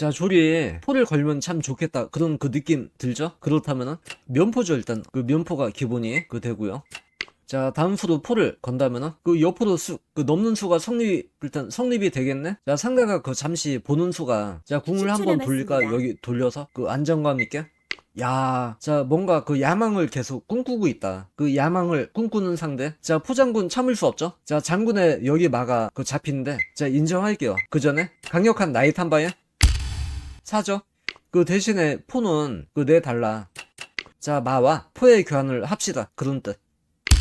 자 조리에 포를 걸면 참 좋겠다 그런 그 느낌 들죠? 그렇다면은 면포죠 일단 그 면포가 기본이 그 되고요 자 다음 수로 포를 건다면은 그 옆으로 수그 넘는 수가 성립 일단 성립이 되겠네 자 상대가 그 잠시 보는 수가 자 궁을 10초 한번 돌릴까. 여기 돌려서 그 안정감 있게 야, 자, 뭔가 그 야망을 계속 꿈꾸고 있다. 그 야망을 꿈꾸는 상대. 자, 포장군 참을 수 없죠? 자, 장군의 여기 마가 그 잡히는데, 자, 인정할게요. 그 전에 강력한 나이트 한 방에 사죠? 그 대신에 포는 그 내달라. 자, 마와 포의 교환을 합시다. 그런 뜻.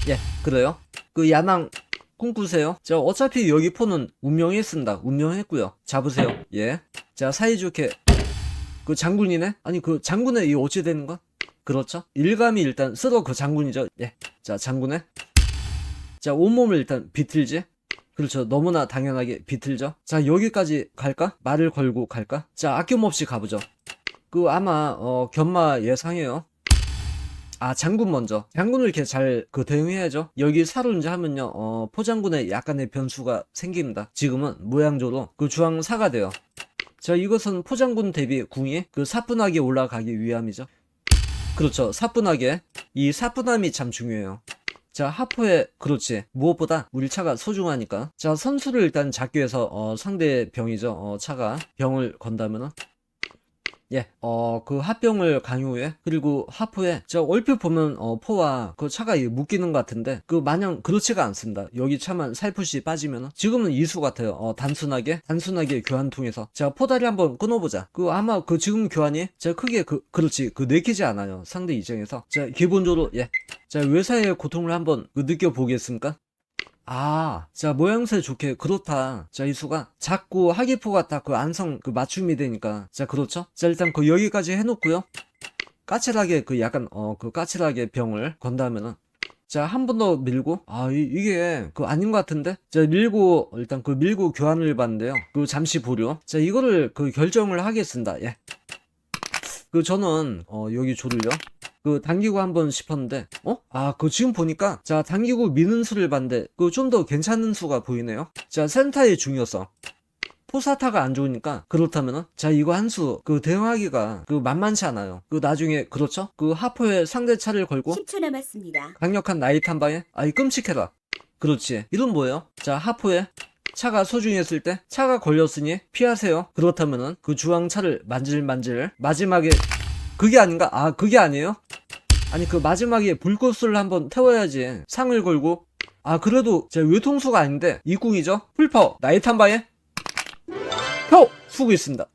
예, 그래요. 그 야망 꿈꾸세요. 자, 어차피 여기 포는 운명에 쓴다. 운명했고요. 잡으세요. 예. 자, 사이좋게 그 장군이네? 아니 그 장군의 이 어찌 되는 거? 그렇죠? 일감이 일단 쓰러 그 장군이죠. 예. 자 장군의 자 온몸을 일단 비틀지. 그렇죠. 너무나 당연하게 비틀죠. 자 여기까지 갈까? 말을 걸고 갈까? 자 아낌없이 가보죠. 그 아마 어 견마 예상해요. 아 장군 먼저 장군을 이렇게 잘 그 대응해야죠 여기 사로 이제 하면요 어 포장군의 약간의 변수가 생깁니다 지금은 모양조로 그 주황 사가 돼요 자, 이것은 포장군 대비 궁이 그 사뿐하게 올라가기 위함이죠. 그렇죠. 사뿐하게. 이 사뿐함이 참 중요해요. 자, 하포에, 그렇지. 무엇보다 우리 차가 소중하니까. 자, 선수를 일단 잡기 위해서, 어, 상대 병이죠. 어, 차가 병을 건다면은. 예, 어, 그 합병을 강요해. 그리고 하포에, 저 얼핏 보면, 어, 포와 그 차가 이 묶이는 것 같은데, 그 마냥 그렇지가 않습니다. 여기 차만 살풋이 빠지면은. 지금은 이수 같아요. 어, 단순하게, 단순하게 교환 통해서. 자, 포다리 한번 끊어보자. 그 아마 그 지금 교환이, 자, 크게 그, 그렇지. 그 내키지 않아요. 상대 입장에서. 자, 기본적으로, 예. 자, 외사의 고통을 한번 그 느껴보겠습니까? 아, 자, 모양새 좋게, 그렇다. 자, 이 수가 작고 하기포가 딱 그 안성 그 맞춤이 되니까. 자, 그렇죠? 자, 일단 그 여기까지 해놓고요. 까칠하게 그 약간, 어, 그 까칠하게 병을 건다면은. 자, 한 번 더 밀고, 아, 이, 이게 그 아닌 것 같은데? 자, 밀고, 일단 그 밀고 교환을 받는데요. 그 잠시 보류. 자, 이거를 그 결정을 하겠습니다. 예. 그 저는, 어, 여기 조를요. 그 당기고 한번 싶었는데 어? 아 그 지금 보니까 자 당기고 미는 수를 봤는데 그 좀 더 괜찮은 수가 보이네요. 자 센터의 중요성. 포사타가 안 좋으니까 그렇다면은 자 이거 한 수 그 대응하기가 그 만만치 않아요. 그 나중에 그렇죠? 그 하포에 상대 차를 걸고 10초 남았습니다. 강력한 나이트 한 방에? 아이 끔찍해라. 그렇지. 이건 뭐예요? 자 하포에 차가 소중했을 때 차가 걸렸으니 피하세요. 그렇다면은 그 주황차를 만질만질 마지막에 그게 아닌가? 아 그게 아니에요 아니 그 마지막에 불꽃을 한번 태워야지. 상을 걸고. 아 그래도 제 외통수가 아닌데 이궁이죠? 풀파워. 방에. 표 쓰고 있습니다